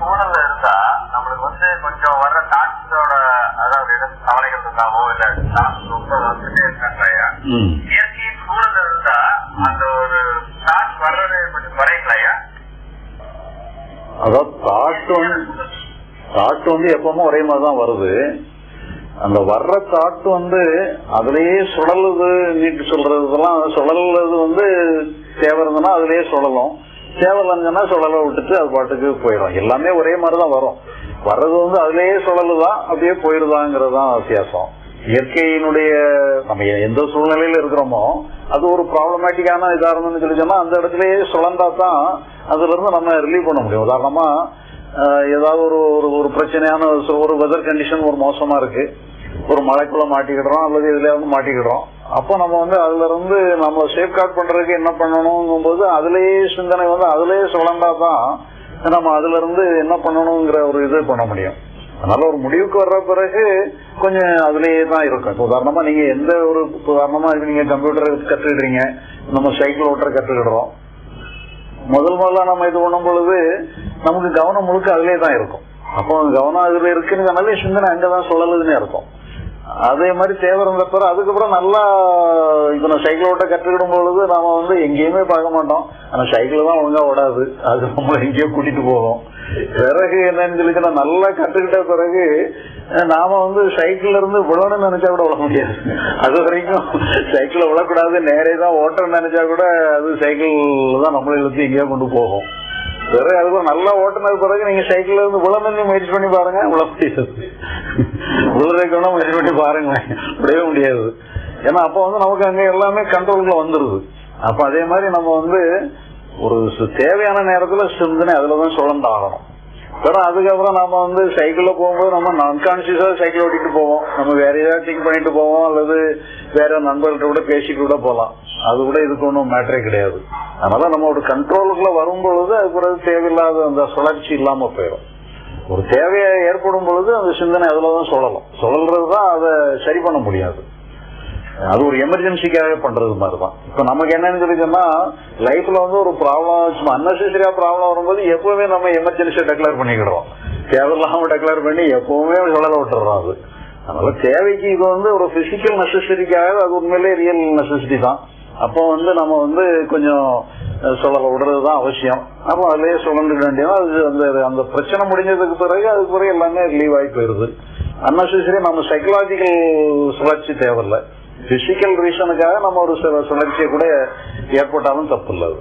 சூழல்ல இருந்தா நம்மளுக்கு வந்து கொஞ்சம் வர்ற தாட்ஸோட அதாவது கவலைகள் இருந்தாவோ இல்ல thoughts ரொம்ப வந்துட்டே இருக்காங்களையா. இயற்கை சூழல்ல இருந்தா அந்த ஒரு தாட்ஸ் வர்றது கொஞ்சம் குறையங்களையா அதாவது தாட் வந்து தாட் வந்து எப்பவுமே ஒரே மாதிரி தான் வருது. அந்த வர்ற தாட் வந்து அதுலயே சுழலுது நீட்டு சொல்றதுலாம் சுழல்றது வந்து தேவை இருந்ததுன்னா அதுலயே சுழலும். தேவையில்லைங்கன்னா சுழலை விட்டுட்டு அது பாட்டுக்கு போயிடும். எல்லாமே ஒரே மாதிரி தான் வரும். வர்றது வந்து அதுலயே தான் அப்படியே போயிருதாங்கிறது தான் வித்தியாசம். இயற்கையினுடைய நம்ம எந்த சூழ்நிலையில இருக்கிறோமோ அது ஒரு ப்ராப்ளமேட்டிக்கான இதா இருந்ததுன்னு சொல்லி சொன்னா அந்த இடத்துலயே சுழந்தா தான் அதுல இருந்து நம்ம ரிலீவ் பண்ண முடியும். உதாரணமா ஏதாவது ஒரு ஒரு- ஒரு பிரச்சனையான ஒரு- ஒரு வெதர் கண்டிஷன் ஒரு மோசமா இருக்கு. ஒரு மழைக்குள்ள மாட்டிக்கிடுறோம் அல்லது இதுலயாவது மாட்டிக்கிடுறோம். அப்போ நம்ம வந்து அதுல இருந்து நம்ம சேஃப் கார்ட் பண்றதுக்கு என்ன பண்ணணும் போது அதுலயே சிந்தனை வந்து அதுலயே சுழந்தா தான் நம்ம அதுல இருந்து என்ன பண்ணணுங்கிற ஒரு இது பண்ண முடியும். அதனால ஒரு முடிவுக்கு வர்ற பிறகு கொஞ்சம் அதுலயே தான் இருக்கும். இப்போ உதாரணமா நீங்க எந்த ஒரு உதாரணமா இப்ப நீங்க கம்ப்யூட்டர் கத்துக்கிடுறீங்க நம்ம சைக்கிள் ஓட்டுற கத்துக்கிடுறோம். முதல் முதல்ல நம்ம இது பண்ணும் பொழுது நமக்கு கவனம் முழுக்க அதுலயே தான் இருக்கும். அப்போ கவனம் அதுல இருக்குங்கிறனால சிந்தனை அங்கதான் சுழலுதுன்னே இருக்கும். அதே மாதிரி சேவரந்த இருந்த பிறகு அதுக்கப்புறம் நல்லா இப்போ நான் சைக்கிள் ஓட்ட கற்றுக்கிடும் பொழுது நாம வந்து எங்கேயுமே பார்க்க மாட்டோம். ஆனா சைக்கிள் தான் ஒழுங்கா ஓடாது. அது நம்ம எங்கேயோ கூட்டிட்டு போகும். பிறகு என்னன்னு சொல்லி நல்லா கற்றுக்கிட்ட பிறகு நாம வந்து சைக்கிள்ல இருந்து விழணும்னு நினைச்சா கூட விழ முடியாது. அது வரைக்கும் சைக்கிள விழக்கூடாது. நேரே தான் ஓட்டணும்னு நினைச்சா கூட அது சைக்கிள் தான் நம்மளை இழுத்து எங்கேயோ கொண்டு போகும். பிறகு அதுக்கு நல்லா ஓட்டுனது பிறகு நீங்க சைக்கிள்ல இருந்து விழணும்னு முயற்சி பண்ணி பாருங்க. விழ முடியாது. விழுறதுக்கு முயற்சி பண்ணி பாருங்களேன் விடவே முடியாது. ஏன்னா அப்ப வந்து நமக்கு அங்க எல்லாமே கண்ட்ரோலுக்குள்ள வந்துருது. அப்ப அதே மாதிரி நம்ம வந்து ஒரு தேவையான நேரத்துல சிந்தனை அதுலதான் சுழண்டாகணும் வேற அதுக்கப்புறம் நம்ம வந்து சைக்கிள்ல போகும்போது நம்ம அன்கான்சியஸா சைக்கிள் ஓட்டிட்டு போவோம். நம்ம வேற ஏதாவது திங்க் பண்ணிட்டு போவோம். அல்லது வேற நண்பர்கள்ட்ட கூட பேசிட்டு கூட போலாம். அது கூட இதுக்கு ஒன்றும் மேட்டரே கிடையாது. அதனால நம்ம ஒரு கண்ட்ரோலுக்குள்ள வரும்பொழுது அது பிறகு தேவையில்லாத அந்த சுழற்சி இல்லாம போயிடும் ஒரு தேவையை ஏற்படும் பொழுது அந்த சிந்தனை அதுலதான் சொல்லலாம் சொல்றது தான் அதை சரி பண்ண முடியாது. அது ஒரு எமர்ஜென்சிக்காக பண்றது மாதிரி தான் இப்ப நமக்கு என்னன்னு சொல்லி லைஃப்ல வந்து ஒரு ப்ராப்ளம் சும்மா அன்னெசரியா ப்ராப்ளம் வரும்போது எப்பவுமே நம்ம எமர்ஜென்சியை டெக்ளேர் பண்ணிக்கிடுவோம் தேவையில்லாம டெக்ளேர் பண்ணி எப்பவுமே சுழல விட்டுறோம் அது. அதனால தேவைக்கு இது வந்து ஒரு பிசிக்கல் நெசசரிக்காக அது உண்மையிலே ரியல் நெசசிட்டி தான். அப்போ வந்து நம்ம வந்து கொஞ்சம் சொல்ல விடுறது தான் அவசியம். அப்போ அதுலயே சுழந்துக்க வேண்டியது அது அந்த அந்த பிரச்சனை முடிஞ்சதுக்கு பிறகு அதுக்கு பிறகு எல்லாமே ரிலீவ் ஆகி போயிருது அன்னெசரி நம்ம சைக்கலாஜிக்கல் சுழற்சி தேவையில்லை. பிசிக்கல் ரீசனுக்காக நம்ம ஒரு சில சுழற்சியை கூட ஏற்பட்டாலும் தப்பு இல்லை அது.